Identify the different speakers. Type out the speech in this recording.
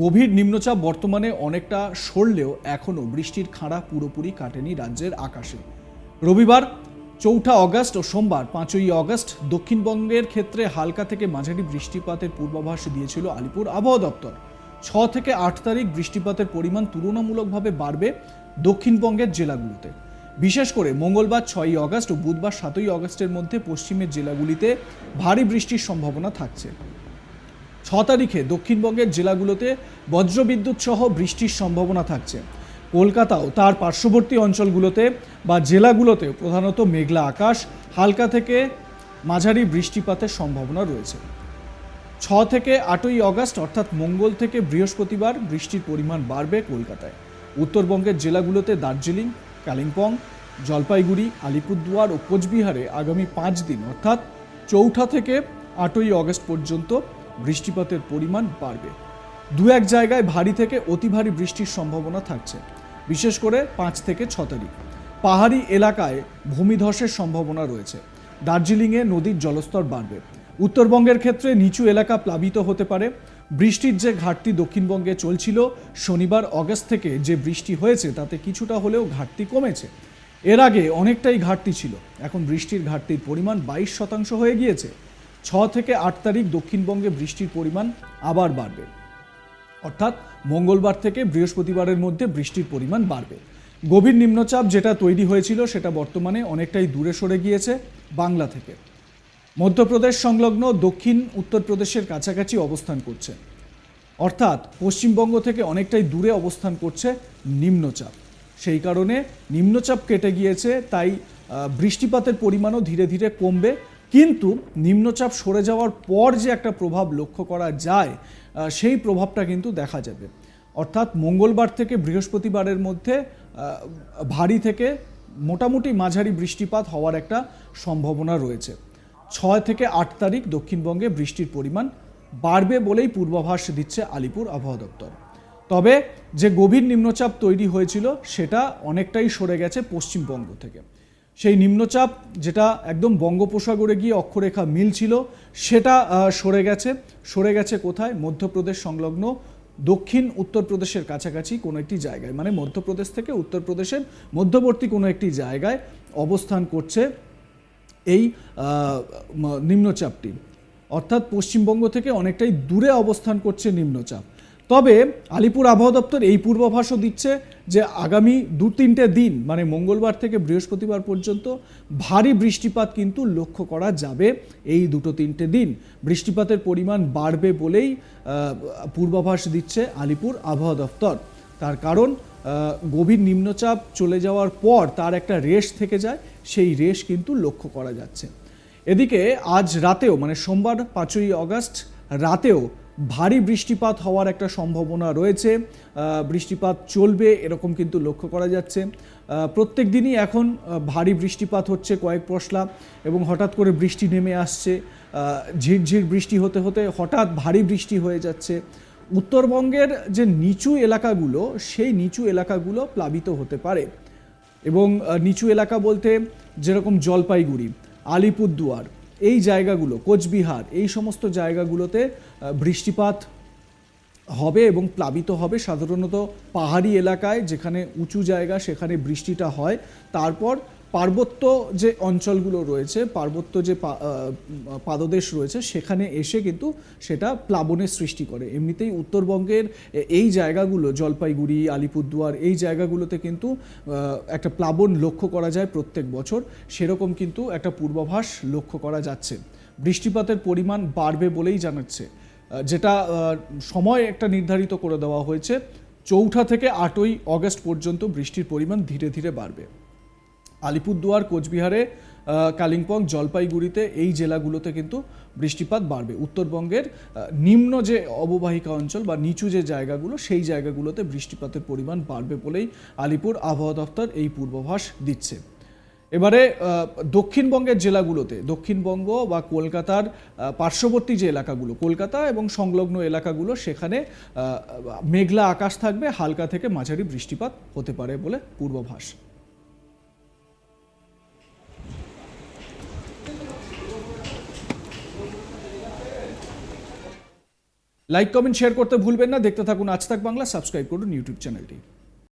Speaker 1: গভীর নিম্নচাপ বর্তমানে অনেকটা সরলেও এখনও বৃষ্টির খাঁড়া পুরোপুরি কাটেনি রাজ্যের আকাশে। রবিবার চৌঠা অগস্ট ও সোমবার পাঁচই অগস্ট দক্ষিণবঙ্গের ক্ষেত্রে হালকা থেকে মাঝারি বৃষ্টিপাতের পূর্বাভাস দিয়েছিল আলিপুর আবহাওয়া দপ্তর। ছ থেকে আট তারিখ বৃষ্টিপাতের পরিমাণ তুলনামূলকভাবে বাড়বে দক্ষিণবঙ্গের জেলাগুলোতে। বিশেষ করে মঙ্গলবার ছয়ই অগস্ট ও বুধবার সাতই অগস্টের মধ্যে পশ্চিমের জেলাগুলিতে ভারী বৃষ্টির সম্ভাবনা থাকছে। তারিখে দক্ষিণবঙ্গের জেলাগুলোতে বজ্রবিদ্যুৎ সহ বৃষ্টির সম্ভাবনা থাকছে। কলকাতাও তার পার্শ্ববর্তী অঞ্চলগুলোতে বা জেলাগুলোতে প্রধানত মেঘলা আকাশ, হালকা থেকে মাঝারি বৃষ্টিপাতের সম্ভাবনা রয়েছে। ছ থেকে আটই অগস্ট, অর্থাৎ মঙ্গল থেকে বৃহস্পতিবার, বৃষ্টির পরিমাণ বাড়বে কলকাতায়। উত্তরবঙ্গের জেলাগুলোতে দার্জিলিং, কালিম্পং, জলপাইগুড়ি, আলিপুরদুয়ার ও কোচবিহারে আগামী পাঁচ দিন, অর্থাৎ চৌঠা থেকে আটই অগস্ট পর্যন্ত বৃষ্টিপাতের পরিমাণ বাড়বে। দু এক জায়গায় ভারী থেকে অতি ভারী বৃষ্টির সম্ভাবনা থাকছে, বিশেষ করে পাঁচ থেকে ছ তারিখ। পাহাড়ি এলাকায় ভূমিধসের সম্ভাবনা রয়েছে। দার্জিলিংয়ে নদীর জলস্তর বাড়বে। উত্তরবঙ্গের ক্ষেত্রে নিচু এলাকা প্লাবিত হতে পারে। বৃষ্টির যে ঘাটতি দক্ষিণবঙ্গে চলছিল, শনিবার অগস্ট থেকে যে বৃষ্টি হয়েছে, তাতে কিছুটা হলেও ঘাটতি কমেছে। এর আগে অনেকটাই ঘাটতি ছিল। এখন বৃষ্টির ঘাটতির পরিমাণ বাইশ শতাংশ হয়ে গিয়েছে। ছ থেকে আট তারিখ দক্ষিণবঙ্গে বৃষ্টির পরিমাণ আবার বাড়বে। অর্থাৎ মঙ্গলবার থেকে বৃহস্পতিবারের মধ্যে বৃষ্টির পরিমাণ বাড়বে। গভীর নিম্নচাপ যেটা তৈরি হয়েছিল সেটা বর্তমানে অনেকটাই দূরে সরে গিয়েছে বাংলা থেকে। মধ্যপ্রদেশ সংলগ্ন দক্ষিণ উত্তরপ্রদেশের কাছাকাছি অবস্থান করছে। অর্থাৎ পশ্চিমবঙ্গ থেকে অনেকটাই দূরে অবস্থান করছে নিম্নচাপ। সেই কারণে নিম্নচাপ কেটে গিয়েছে, তাই বৃষ্টিপাতের পরিমাণও ধীরে ধীরে কমবে। কিন্তু নিম্নচাপ সরে যাওয়ার পর যে একটা প্রভাব লক্ষ্য করা যায় সেই প্রভাবটা কিন্তু দেখা যাবে। অর্থাৎ মঙ্গলবার থেকে বৃহস্পতিবারের মধ্যে ভারী থেকে মোটামুটি মাঝারি বৃষ্টিপাত হওয়ার একটা সম্ভাবনা রয়েছে। ছয় থেকে আট তারিখ দক্ষিণবঙ্গে বৃষ্টির পরিমাণ বাড়বে বলেই পূর্বাভাস দিচ্ছে আলিপুর আবহাওয়া দপ্তর। তবে যে গভীর নিম্নচাপ তৈরি হয়েছিল, সেটা অনেকটাই সরে গেছে পশ্চিমবঙ্গ থেকে। সেই নিম্নচাপ যেটা একদম বঙ্গোপসাগরে গিয়ে অক্ষরেখা মিল ছিল, সেটা সরে গেছে। সরে গেছে কোথায়? মধ্যপ্রদেশ সংলগ্ন দক্ষিণ উত্তরপ্রদেশের কাছাকাছি কোনো একটি জায়গায়। মানে মধ্যপ্রদেশ থেকে উত্তরপ্রদেশের মধ্যবর্তী কোনো একটি জায়গায় অবস্থান করছে এই নিম্নচাপটি। অর্থাৎ পশ্চিমবঙ্গ থেকে অনেকটাই দূরে অবস্থান করছে নিম্নচাপ। তবে আলিপুর আবহাওয়া দপ্তর এই পূর্বাভাসও দিচ্ছে যে আগামী দু তিনটে দিন মানে মঙ্গলবার থেকে বৃহস্পতিবার পর্যন্ত ভারী বৃষ্টিপাত কিন্তু লক্ষ্য করা যাবে এই দুটো তিনটে দিন। বৃষ্টিপাতের পরিমাণ বাড়বে বলেই পূর্বাভাস দিচ্ছে আলিপুর আবহাওয়া দপ্তর। তার কারণ গভীর নিম্নচাপ চলে যাওয়ার পর তার একটা রেশ থেকে যায়, সেই রেশ কিন্তু লক্ষ্য করা যাচ্ছে। এদিকে আজ রাতেও মানে সোমবার পাঁচই অগস্ট রাতেও ভারী বৃষ্টিপাত হওয়ার একটা সম্ভাবনা রয়েছে। বৃষ্টিপাত চলবে, এরকম কিন্তু লক্ষ্য করা যাচ্ছে। প্রত্যেক দিনই এখন ভারী বৃষ্টিপাত হচ্ছে কয়েক পশলা এবং হঠাৎ করে বৃষ্টি নেমে আসছে। ঝিরঝির বৃষ্টি হতে হতে হঠাৎ ভারী বৃষ্টি হয়ে যাচ্ছে। উত্তরবঙ্গের যে নিচু এলাকাগুলো, সেই নিচু এলাকাগুলো প্লাবিত হতে পারে। এবং নিচু এলাকা বলতে যেরকম জলপাইগুড়ি, আলিপুরদুয়ার এই জায়গাগুলো, কোচবিহার, এই সমস্ত জায়গাগুলোতে বৃষ্টিপাত হবে এবং প্লাবিত হবে সাধারণত পাহাড়ি এলাকায় যেখানে উঁচু জায়গা সেখানে বৃষ্টিটা হয়। তারপর পার্বত্য যে অঞ্চলগুলো রয়েছে, পার্বত্য যে পাদদেশ রয়েছে, সেখানে এসে কিন্তু সেটা প্লাবনের সৃষ্টি করে। এমনিতেই উত্তরবঙ্গের এই জায়গাগুলো, জলপাইগুড়ি, আলিপুরদুয়ার, এই জায়গাগুলোতে কিন্তু একটা প্লাবন লক্ষ্য করা যায় প্রত্যেক বছর। সেরকম কিন্তু একটা পূর্বাভাস লক্ষ্য করা যাচ্ছে। বৃষ্টিপাতের পরিমাণ বাড়বে বলেই জানাচ্ছে। যেটা সময় একটা নির্ধারিত করে দেওয়া হয়েছে। চৌঠা থেকে আটই অগস্ট পর্যন্ত বৃষ্টির পরিমাণ ধীরে ধীরে বাড়বে। আলিপুরদুয়ার, কোচবিহারে কালিম্পং, জলপাইগুড়িতে এই জেলাগুলোতে কিন্তু বৃষ্টিপাত বাড়বে। উত্তরবঙ্গের নিম্ন যে অববাহিকা অঞ্চল বা নিচু যে জায়গাগুলো, সেই জায়গাগুলোতে বৃষ্টিপাতের পরিমাণ বাড়বে বলেই আলিপুর আবহাওয়া দপ্তর এই পূর্বাভাস দিচ্ছে। এবারে দক্ষিণবঙ্গের জেলাগুলোতে, দক্ষিণবঙ্গ বা কলকাতার পার্শ্ববর্তী যে এলাকাগুলো, কলকাতা এবং সংলগ্ন এলাকাগুলো, সেখানে মেঘলা আকাশ থাকবে, হালকা থেকে মাঝারি বৃষ্টিপাত হতে পারে বলে পূর্বাভাস। লাইক কমেন্ট শেয়ার করতে ভুলবেন না। দেখতে থাকুন আজ তাক বাংলা। সাবস্ক্রাইব করুন ইউটিউব চ্যানেলটি